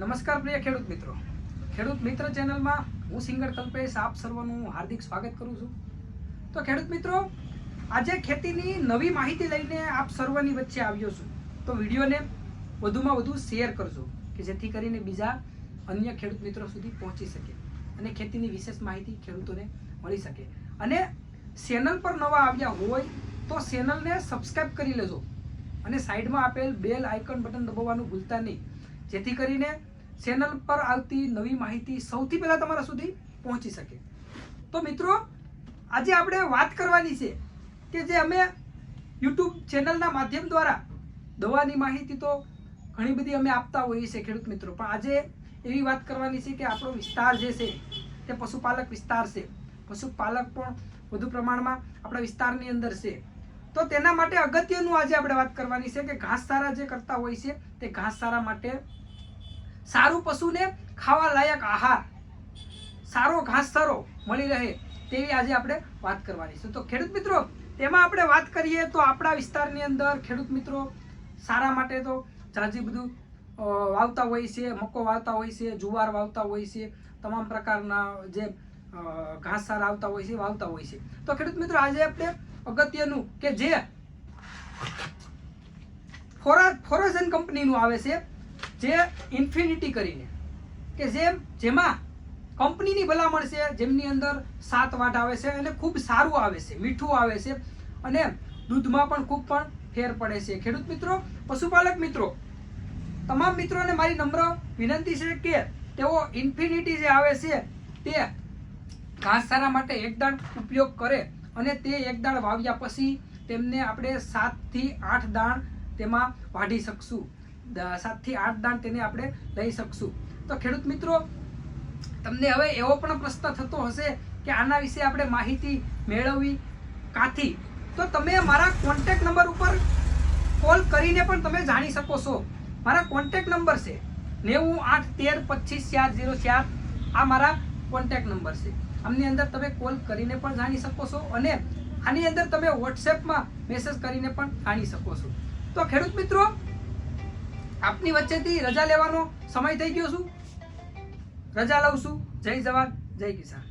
નમસ્કાર પ્રિય ખેડૂત મિત્રો. ખેડૂત મિત્ર ચેનલમાં હું સિંગર કલ્પેશ આપ સર્વનું હાર્દિક સ્વાગત કરું છું. તો ખેડૂત મિત્રો, આજે ખેતીની નવી માહિતી લઈને આપ સર્વની વચ્ચે આવ્યો છું. તો વિડીયોને વધુમાં વધુ શેર કરજો, કે જેથી કરીને બીજા અન્ય ખેડૂત મિત્રો સુધી પહોંચી શકે અને ખેતીની વિશેષ માહિતી ખેડૂતોને મળી શકે. અને ચેનલ પર નવા આવ્યા હોય તો ચેનલને સબસ્ક્રાઇબ કરી લેજો અને સાઈડમાં આપેલ બેલ આઇકન બટન દબાવવાનું ભૂલતા નહીં. જેથી કરીને ચેનલ પર આવતી નવી માહિતી સૌથી પહેલાં તમારા સુધી પહોંચી શકે. તો મિત્રો, આજે આપણે વાત કરવાની છે કે જે અમે યુટ્યુબ ચેનલના માધ્યમ દ્વારા દવાની માહિતી તો ઘણી બધી અમે આપતા હોઈએ છીએ ખેડૂત મિત્રો, પણ આજે એવી વાત કરવાની છે કે આપણો વિસ્તાર જે છે તે પશુપાલક વિસ્તાર છે. પશુપાલક પણ વધુ પ્રમાણમાં આપણા વિસ્તારની અંદર છે. તો તેના માટે અગત્યનું આજે આપણે વાત કરવાની છે કે ઘાસચારા જે કરતા હોય છે, તે ઘાસચારા માટે સારું પશુને ખાવા લાયક આહાર, સારો ઘાસચારો મળી રહે તેવી આજે આપણે વાત કરવાની છે. તો ખેડૂત મિત્રો, તેમાં આપણે વાત કરીએ તો આપણા વિસ્તારની અંદર ખેડૂત મિત્રો સારા માટે તો જાજી બધું વાવતા હોય છે મકો વાવતા હોય છે, જુવાર વાવતા હોય છે, તમામ પ્રકારના જે ઘાસચારા આવતા હોય છે, વાવતા હોય છે. તો ખેડૂત મિત્રો, આજે આપણે અગત્યનું કે જે ફોરા, ફોરેઝન કંપનીનું આવે છે, જે ઇન્ફિનિટી કરીને. કે જેમ જેમાં કંપનીની ભલામણ છે, જેમની અંદર સાત વાટ આવે છે અને ખૂબ સારું આવે છે, મીઠું આવે છે અને દૂધમાં પણ ખૂબ પણ ફેર પડે છે. ખેડૂત મિત્રો, પશુપાલક મિત્રો, તમામ મિત્રોને મારી નમ્ર વિનંતી છે કે તેઓ ઇન્ફિનિટી જે આવે છે તે ઘાસચારા માટે એકદમ ઉપયોગ કરે. અને તે એક દાણ વાવ્યા પછી તેમને આપણે સાતથી આઠ દાણ તેમાં વાઢી શકશું. સાતથી આઠ દાણ તેને આપણે લઈ શકશું. તો ખેડૂત મિત્રો, તમને હવે એવો પણ પ્રશ્ન થતો હશે કે આના વિશે આપણે માહિતી મેળવવી કાથી? તો તમે મારા કોન્ટેક નંબર ઉપર કોલ કરીને પણ તમે જાણી શકો છો. મારા કોન્ટેક નંબર છે નેવું આઠ તેર પચીસ ચાર ઝીરો ચાર. આ મારા કોન્ટેક નંબર છે. આમની અંદર તમે કોલ કરીને પણ જાણી શકો છો અને આની અંદર તમે વોટ્સએપમાં મેસેજ કરીને પણ જાણી શકો છો. તો ખેડૂત મિત્રો, આપની વચ્ચેથી રજા લેવાનો સમય થઈ ગયો છું રજા લઉં છું. જય જવાન, જય કિસાન.